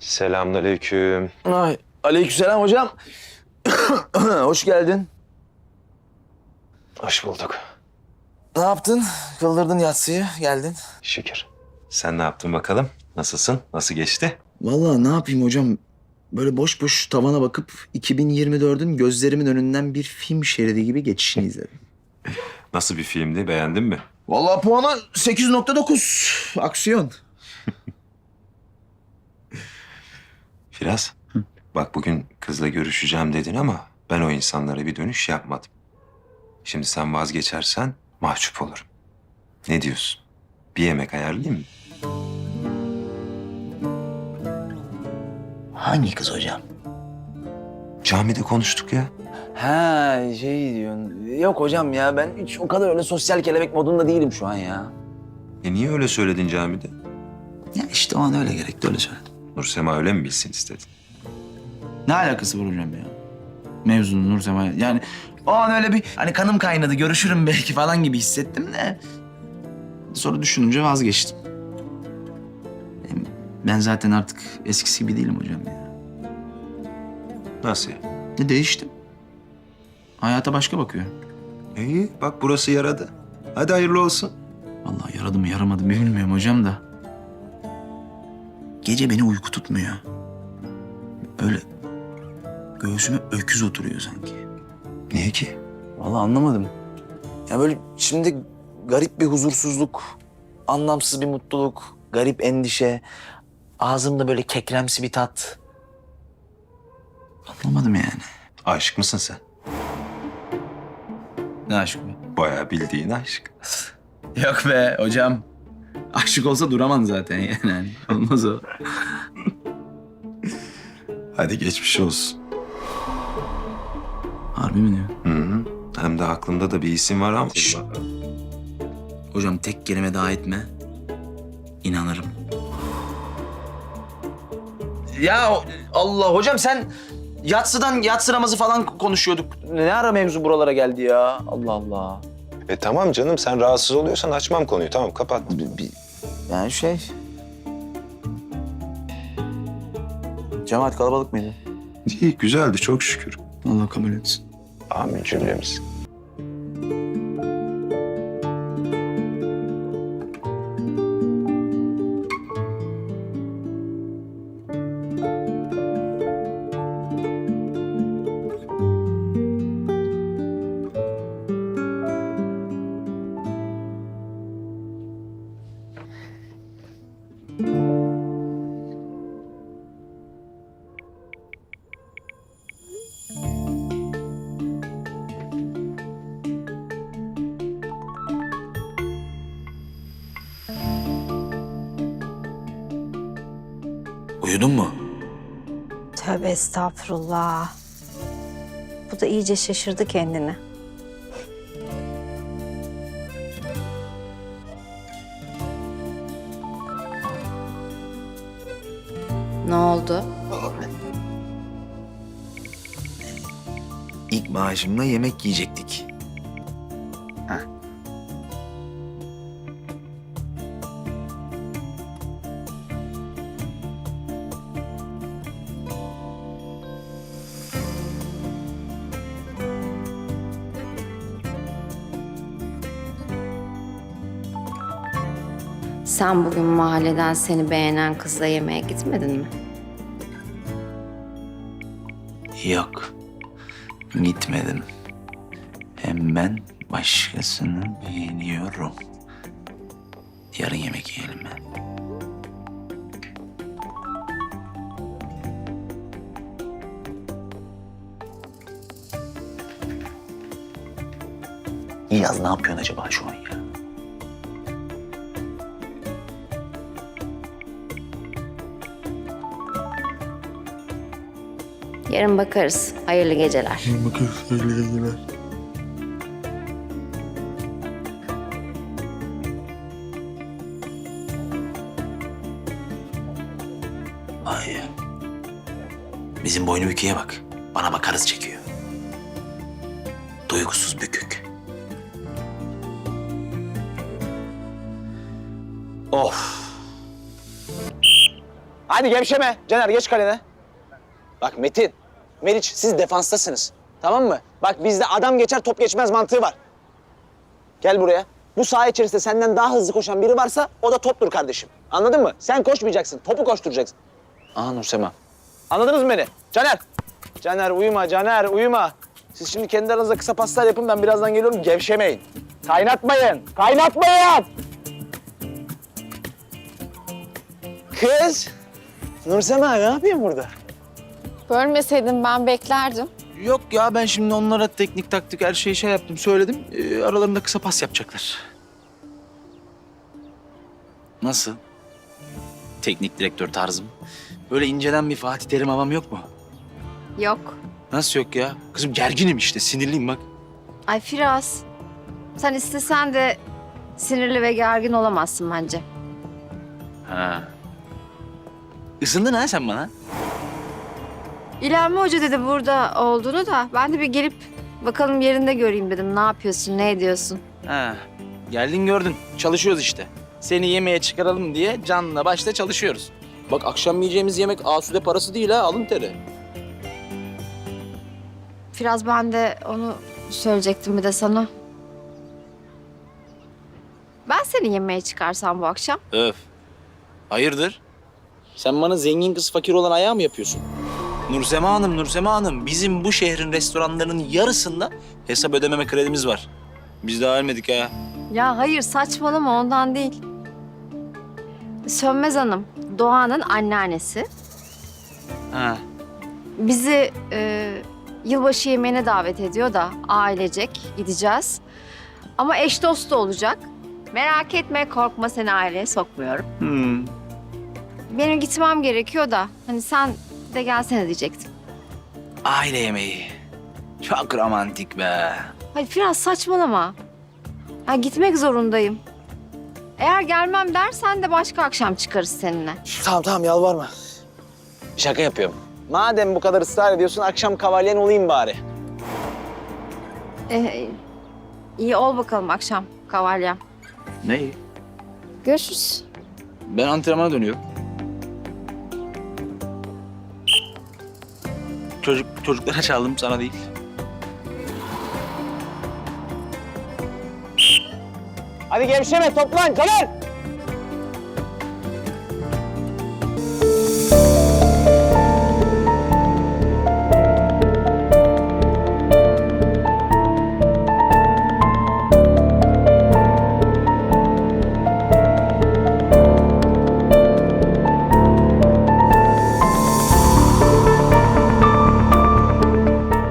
Selamünaleyküm. Ay, aleykümselam hocam. Hoş geldin. Hoş bulduk. Ne yaptın? Kıldırdın yatsıyı, geldin. Şükür. Sen ne yaptın bakalım? Nasılsın? Nasıl geçti? Vallahi ne yapayım hocam? Böyle boş boş tavana bakıp 2024'ün gözlerimin önünden bir film şeridi gibi geçişini izledim. Nasıl bir filmdi? Beğendin mi? Vallahi puanı 8.9. Aksiyon. Firaz, bak bugün kızla görüşeceğim dedin ama ben o insanlara bir dönüş yapmadım. Şimdi sen vazgeçersen mahcup olurum. Ne diyorsun? Bir yemek ayarlayayım mı? Hangi kız hocam? Camide konuştuk ya. Ha şey diyorsun. Yok hocam ya ben hiç o kadar öyle sosyal kelebek modunda değilim şu an ya. E niye öyle söyledin camide? Ya işte o an öyle gerekti öyle söyledim. Nursema öyle mi bilsin istedin? Ne alakası var hocam ya? Mevzunun Nur Sema. Yani o an öyle bir hani kanım kaynadı görüşürüm belki falan gibi hissettim de. Sonra düşününce vazgeçtim. Ben zaten artık eskisi gibi değilim hocam ya. Nasıl? Ne değiştim. Hayata başka bakıyorum. İyi, bak burası yaradı. Hadi hayırlı olsun. Vallahi yaradı mı yaramadı mı bilmiyorum hocam da. Gece beni uyku tutmuyor. Böyle göğsüme öküz oturuyor sanki. Niye ki? Vallahi anlamadım. Ya böyle şimdi garip bir huzursuzluk, anlamsız bir mutluluk, garip endişe, ağzımda böyle kekremsi bir tat. Anlamadım yani. Aşık mısın sen? Ne aşk mı? Bayağı bildiğin aşk. Yok be hocam. Aşık olsa duramam zaten yani. Hani Olmaz o. Hadi geçmiş olsun. Harbi mi diyor? Hı hı. Hem de aklımda da bir isim var ama... Hocam tek kelime daha etme. İnanırım. Ya Allah hocam sen yatsıdan yatsı namazı falan konuşuyorduk. Ne ara mevzu buralara geldi ya? Allah Allah. E tamam canım sen rahatsız oluyorsan açmam konuyu. Tamam kapat. Bir, bir- yani şey... Cemaat kalabalık mıydı? İyi güzeldi çok şükür. Allah kabul etsin. Amin cümlemiz. Uyudun mu? Tövbe estağfurullah. Bu da iyice şaşırdı kendini. Ne oldu? İlk maaşımla yemek yiyecektik. Sen bugün mahalleden seni beğenen kızla yemeğe gitmedin mi? Yok. Gitmedim. Hem ben başkasını beğeniyorum. Yarın yemek yiyelim mi? İlyas ne yapıyorsun acaba şu an ya? Yarın bakarız. Hayırlı geceler. Ay. Bizim boynu büküye bak. Bana bakarız çekiyor. Duygusuz bükük. Of. Hadi gevşeme. Caner geç kalene. Bak Metin, Meriç siz defanstasınız. Tamam mı? Bak bizde adam geçer top geçmez mantığı var. Gel buraya. Bu saha içerisinde senden daha hızlı koşan biri varsa o da toptur kardeşim. Anladın mı? Sen koşmayacaksın, topu koşturacaksın. Aa Nursema. Anladınız mı beni? Caner. Caner uyuma, Caner uyuma. Siz şimdi kendi aranızda kısa paslar yapın. Ben birazdan geliyorum. Gevşemeyin. Kaynatmayın. Kaynatmayın. Kız. Nursema ne yapıyorsun burada? Bölmeseydin ben beklerdim. Yok ya ben şimdi onlara teknik taktik her şeyi şey yaptım söyledim. Ee, aralarında kısa pas yapacaklar. Nasıl? Teknik direktör tarzım. Böyle inceden bir Fatih Terim havam yok mu? Yok. Nasıl yok ya? Kızım gerginim işte sinirliyim bak. Ay Firaz. Sen istesen de sinirli ve gergin olamazsın bence. Ha. Isındın ha sen bana. İlhami Hoca dedi burada olduğunu da ben de bir gelip bakalım yerinde göreyim dedim. Ne yapıyorsun, ne ediyorsun? Ha. Geldin gördün. Çalışıyoruz işte. Seni yemeğe çıkaralım diye canla başla çalışıyoruz. Bak akşam yiyeceğimiz yemek asude parası değil ha alın teri. Firaz ben de onu söyleyecektim bir de sana. Ben seni yemeğe çıkarsam bu akşam. Öf. Hayırdır? Sen bana zengin kız fakir olan ayağı mı yapıyorsun? Nursema Hanım, Nursema Hanım. Bizim bu şehrin restoranlarının yarısında hesap ödememe kredimiz var. Biz daha ölmedik ha. Ya hayır saçmalama ondan değil. Sönmez Hanım, Doğan'ın anneannesi. Ha. Bizi e, yılbaşı yemeğine davet ediyor da ailecek gideceğiz. Ama eş dost da olacak. Merak etme korkma seni aileye sokmuyorum. Hmm. Benim gitmem gerekiyor da hani sen de gelsene diyecektim. Aile yemeği. Çok romantik be. Hayır biraz saçmalama. Ha, gitmek zorundayım. Eğer gelmem dersen de başka akşam çıkarız seninle. Tamam tamam yalvarma. Şaka yapıyorum. Madem bu kadar ısrar ediyorsun akşam kavalyen olayım bari. Ee, iyi ol bakalım akşam kavalyem. Ne? Görüşürüz. Ben antrenmana dönüyorum. Çocuk çocuklara çaldım sana değil. Hadi gevşeme toplan Caner.